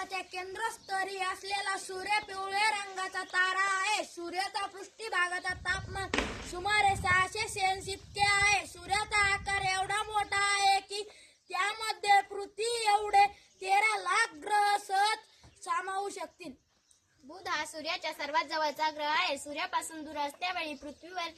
सौरमंडळाच्या केंद्रस्तरी असलेला सूर्य पिवळ्या रंगाचा तारा आहे. सूर्याचा पृष्ठभागाचा तापमान सुमारे सहाशे सेल्स इतके आहे. सूर्याचा आकार एवढा मोठा आहे की त्यामध्ये पृथ्वी एवढे तेरा लाख ग्रह सहज सामावू शकतील. बुध हा सूर्याच्या सर्वात जवळचा ग्रह आहे. सूर्यापासून दूर असल्यावेळी पृथ्वीवर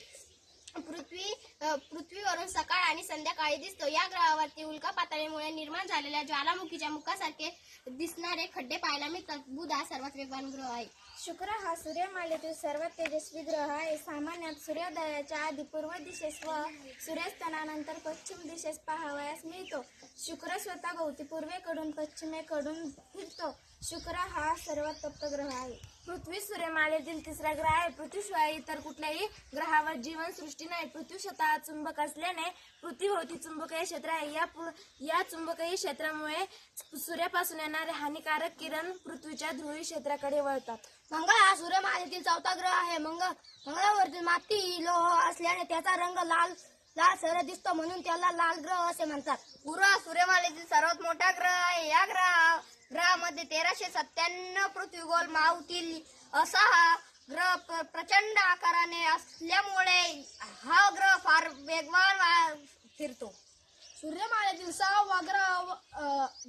पृथ्वी पृथ्वीवरून सकाळ आणि संध्याकाळी दिसतो. या ग्रहावरती उल्का पातळीमुळे निर्माण झालेल्या ज्वालामुखीच्या मुखासारखे दिसणारे खड्डे पाहायला मिळतात. बुध हा सर्वात वेगवान ग्रह आहे. शुक्र हा सूर्यमालेतील सर्वात तेजस्वी ग्रह आहे. सामान्यतः सूर्योदयाच्या आधी पूर्व दिशेस व सूर्यास्तानानंतर पश्चिम दिशेस पाहावयास मिळतो. शुक्र स्वतः भोवती पूर्वेकडून पश्चिमेकडून फिरतो. शुक्र हा सर्वात तप्त ग्रह आहे. पृथ्वी सूर्यमालेतील तिसरा ग्रह आहे. पृथ्वीशिवाय इतर कुठल्याही ग्रहावर जीवनसृष्टी नाही. पृथ्वी स्वतः चुंबक असल्याने पृथ्वीभोवती हो, चुंबकीय क्षेत्र आहे. या पु- या चुंबकीय क्षेत्रामुळे सूर्यापासून येणारे हानिकारक किरण पृथ्वीच्या ध्रुवी क्षेत्राकडे वळतात. मंगळ हा सूर्यमालेतील चौथा ग्रह आहे. मंगळ मंगळावरती माती लोह असल्याने त्याचा रंग लाल लाल सर दिसतो म्हणून त्याला लाल ग्रह असे म्हणतात. गुरु हा सूर्यमालेतील सर्वात मोठा ग्रह आहे. या ग्रहा ग्रहामध्ये तेराशे सत्त्याण्णव पृथ्वीगोल मावतील असा हा ग्रह प्र- प्रचंड आकाराने असल्यामुळे हा ग्रह फार वेगवान फिरतो. सूर्यमालेतील सहावा ग्रह व-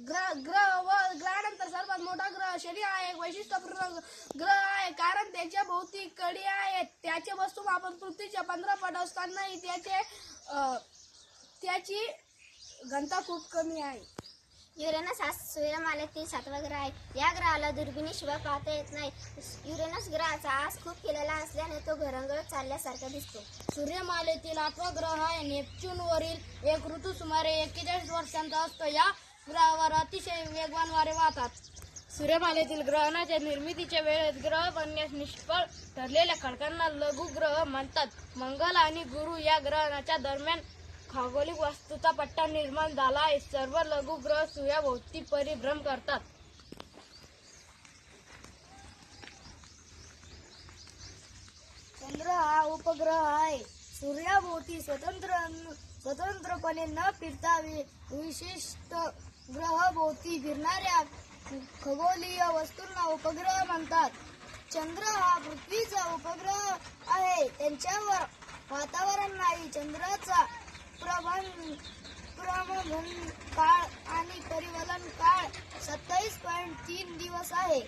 ग्रह ग्रह व ग्रहानंतर सर्वात मोठा ग्रह शनी आहे एक वैशिष्ट्यपूर्ण ग्रह आहे कारण त्याच्या भोवती कडी आहेत. त्याचे वस्तुमापन पृथ्वीच्या पंधरा पट असतानाही त्याचे त्याची घनता खूप कमी आहे. युरेनस हा सूर्यमालेतील सातवा ग्रह आहे. या ग्रहाला दुर्बिणीशिवाय पाहता येत नाही. युरेनस ग्रहाचा आस खूप केलेला असल्याने तो घरंगळत चालल्यासारखा दिसतो. सूर्यमालेतील आठवा ग्रह आहे नेपच्यूनवरील एक ऋतू सुमारे एक्केचाळीस वर्षांचा असतो. या ग्रहावर अतिशय वेगवान वारे वाहतात. सूर्यमालेतील ग्रहणाच्या निर्मितीच्या वेळेत ग्रह बनण्यास निष्फळ ठरलेल्या खडकांना लघुग्रह म्हणतात. मंगल आणि गुरु या ग्रहणाच्या दरम्यान खगोलिक वास्तूचा पट्टा निर्माण झाला आहे सर्व लघुग्रह सूर्याभोवती परिभ्रम करतात. चंद्र हा उपग्रह आहे. सूर्याभोवती स्वतंत्र स्वतंत्रपणे न फिरता विशिष्ट ग्रहभोवती फिरणाऱ्या खगोलीय वस्तूंना उपग्रह म्हणतात. चंद्र हा पृथ्वीचा उपग्रह आहे. त्यांच्यावर वातावरण नाही. चंद्राचा प्रभन प्रमभन काळ आणि परिवलन काळ सत्तावीस पॉईंट तीन दिवस आहे.